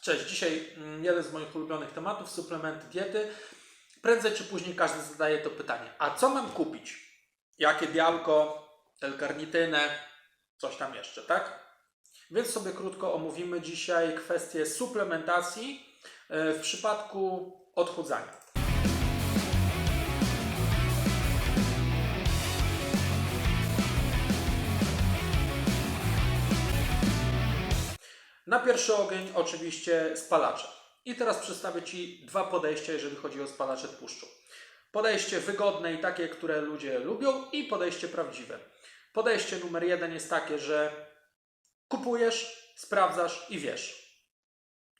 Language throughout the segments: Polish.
Cześć, dzisiaj mm, jeden z moich ulubionych tematów, suplementy diety. Prędzej czy później każdy zadaje to pytanie, a co mam kupić? Jakie białko, L-karnitynę, coś tam jeszcze, tak? Więc sobie krótko omówimy dzisiaj kwestię suplementacji e, w przypadku odchudzania. Na pierwszy ogień oczywiście spalacze. I teraz przedstawię Ci dwa podejścia, jeżeli chodzi o spalacze tłuszczu. Podejście wygodne i takie, które ludzie lubią i podejście prawdziwe. Podejście numer jeden jest takie, że kupujesz, sprawdzasz i wiesz.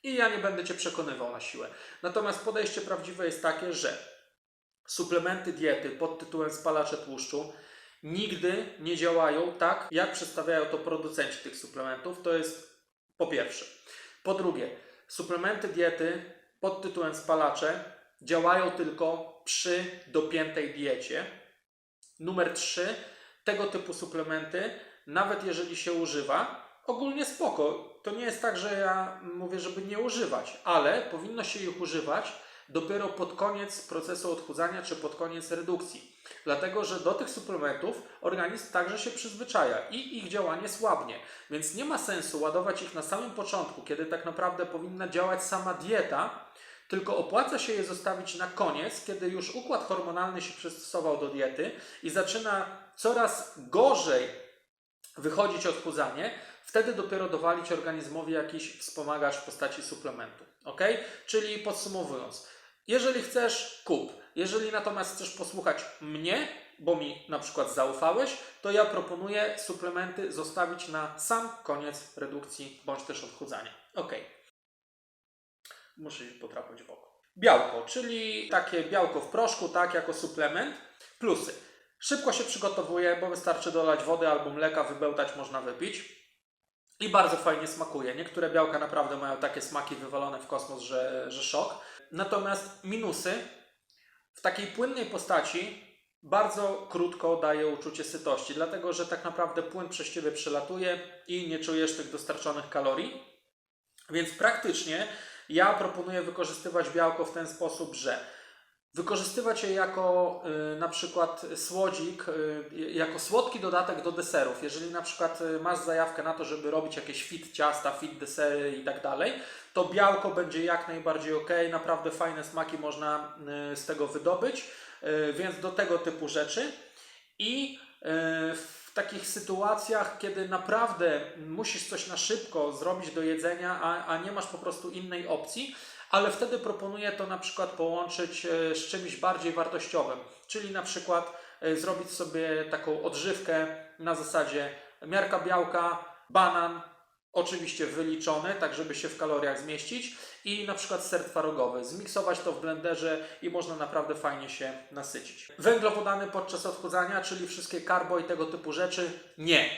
I ja nie będę Cię przekonywał na siłę. Natomiast podejście prawdziwe jest takie, że suplementy diety pod tytułem spalacze tłuszczu nigdy nie działają tak, jak przedstawiają to producenci tych suplementów. To jest po pierwsze. Po drugie, suplementy diety pod tytułem spalacze działają tylko przy dopiętej diecie. Numer trzy, tego typu suplementy, nawet jeżeli się używa, ogólnie spoko. To nie jest tak, że ja mówię, żeby nie używać, ale powinno się ich używać dopiero pod koniec procesu odchudzania czy pod koniec redukcji. Dlatego, że do tych suplementów organizm także się przyzwyczaja i ich działanie słabnie. Więc nie ma sensu ładować ich na samym początku, kiedy tak naprawdę powinna działać sama dieta, tylko opłaca się je zostawić na koniec, kiedy już układ hormonalny się przystosował do diety i zaczyna coraz gorzej wychodzić odchudzanie, wtedy dopiero dowalić organizmowi jakiś wspomagacz w postaci suplementu. Ok? Czyli podsumowując, jeżeli chcesz, kup. Jeżeli natomiast chcesz posłuchać mnie, bo mi na przykład zaufałeś, to ja proponuję suplementy zostawić na sam koniec redukcji bądź też odchudzania. Ok. Muszę się podrapać w oko. Białko, czyli takie białko w proszku, tak, jako suplement. Plusy. Szybko się przygotowuje, bo wystarczy dolać wody albo mleka, wybełtać, można wypić. I bardzo fajnie smakuje. Niektóre białka naprawdę mają takie smaki wywalone w kosmos, że, że szok. Natomiast minusy w takiej płynnej postaci bardzo krótko daje uczucie sytości, dlatego że tak naprawdę płyn przez ciebie przelatuje i nie czujesz tych dostarczonych kalorii. Więc praktycznie ja proponuję wykorzystywać białko w ten sposób, że wykorzystywać je jako y, na przykład słodzik, y, jako słodki dodatek do deserów. Jeżeli na przykład y, masz zajawkę na to, żeby robić jakieś fit ciasta, fit desery i tak dalej, to białko będzie jak najbardziej ok. Naprawdę fajne smaki można z tego wydobyć, więc do tego typu rzeczy. I w takich sytuacjach, kiedy naprawdę musisz coś na szybko zrobić do jedzenia, a, a nie masz po prostu innej opcji, ale wtedy proponuję to na przykład połączyć e, z czymś bardziej wartościowym, czyli na przykład e, zrobić sobie taką odżywkę na zasadzie miarka białka, banan, oczywiście wyliczony, tak żeby się w kaloriach zmieścić i na przykład ser twarogowy. Zmiksować to w blenderze i można naprawdę fajnie się nasycić. Węglowodany podczas odchudzania, czyli wszystkie karbo i tego typu rzeczy, nie.